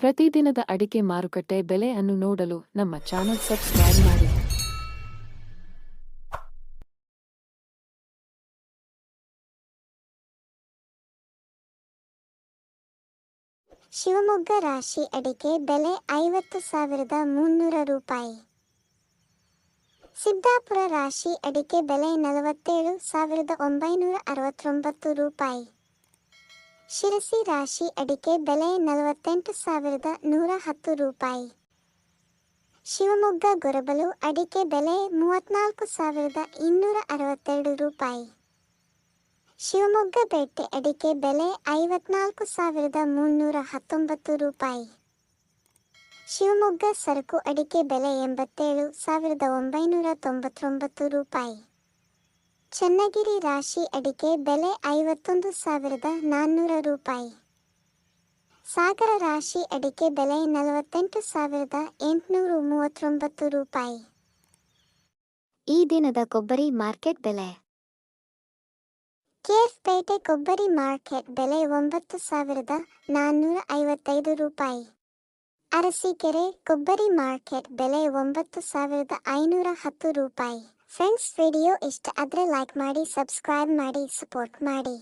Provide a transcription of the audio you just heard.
ಪ್ರತಿದಿನದ ಅಡಿಕೆ ಮಾರುಕಟ್ಟೆ ಬೆಲೆ ಅನ್ನು ನೋಡಲು ನಮ್ಮ ಚಾನೆಲ್ ಸಬ್ಸ್ಕ್ರೈಬ್ ಮಾಡಿ. ಶಿವಮೊಗ್ಗ ರಾಶಿ ಅಡಿಕೆ ಬೆಲೆ ಐವತ್ತು ಸಾವಿರದ ಮುನ್ನೂರ ರೂಪಾಯಿ. ಸಿದ್ದಾಪುರ ರಾಶಿ ಅಡಿಕೆ ಬೆಲೆ ನಲವತ್ತೇಳು ಸಾವಿರದ ಒಂಬೈನೂರ ಅರವತ್ತೊಂಬತ್ತು ರೂಪಾಯಿ. ಶಿರಸಿ ರಾಶಿ ಅಡಿಕೆ ಬೆಲೆ ನಲವತ್ತೆಂಟು ಸಾವಿರದ ನೂರ ಹತ್ತು ರೂಪಾಯಿ. ಶಿವಮೊಗ್ಗ ಗೊರಬಲು ಅಡಿಕೆ ಬೆಲೆ ಮೂವತ್ನಾಲ್ಕು ಸಾವಿರದ ಇನ್ನೂರ ಅರವತ್ತೆರಡು ರೂಪಾಯಿ. ಶಿವಮೊಗ್ಗ ಬೆಟ್ಟೆ ಅಡಿಕೆ ಬೆಲೆ ಐವತ್ನಾಲ್ಕು ಸಾವಿರದ ಮುನ್ನೂರ ಹತ್ತೊಂಬತ್ತು ರೂಪಾಯಿ. ಶಿವಮೊಗ್ಗ ಸರಕು ಅಡಿಕೆ ಬೆಲೆ ಎಂಬತ್ತೇಳು ಸಾವಿರದ ಒಂಬೈನೂರ ತೊಂಬತ್ತೊಂಬತ್ತು ರೂಪಾಯಿ. ಚನ್ನಗಿರಿ ರಾಶಿ ಅಡಿಕೆ ಬೆಲೆ ಐವತ್ತೊಂದು ಸಾವಿರದ ನಾನ್ನೂರ ರೂಪಾಯಿ. ಸಾಗರ ರಾಶಿ ಅಡಿಕೆ ಬೆಲೆ ನಲವತ್ತೆಂಟು ಸಾವಿರದ ಎಂಟುನೂರು ಮೂವತ್ತೊಂಬತ್ತು ರೂಪಾಯಿ. ಈ ದಿನದ ಕೊಬ್ಬರಿ ಮಾರ್ಕೆಟ್ ಬೆಲೆ. ಕೇರ್ಪೇಟೆ ಕೊಬ್ಬರಿ ಮಾರ್ಕೆಟ್ ಬೆಲೆ ಒಂಬತ್ತು ಸಾವಿರದ ನಾನ್ನೂರ ಐವತ್ತೈದು ರೂಪಾಯಿ. ಅರಸೀಕೆರೆ ಕೊಬ್ಬರಿ ಮಾರ್ಕೆಟ್ ಬೆಲೆ ಒಂಬತ್ತು ಸಾವಿರದ ಐನೂರ ಹತ್ತು ರೂಪಾಯಿ. ಫ್ರೆಂಡ್ಸ್ ವಿಡಿಯೋ ಇಷ್ಟ ಆದರೆ ಲೈಕ್ ಮಾಡಿ ಸಬ್ಸ್ಕ್ರೈಬ್ ಮಾಡಿ ಸಪೋರ್ಟ್ ಮಾಡಿ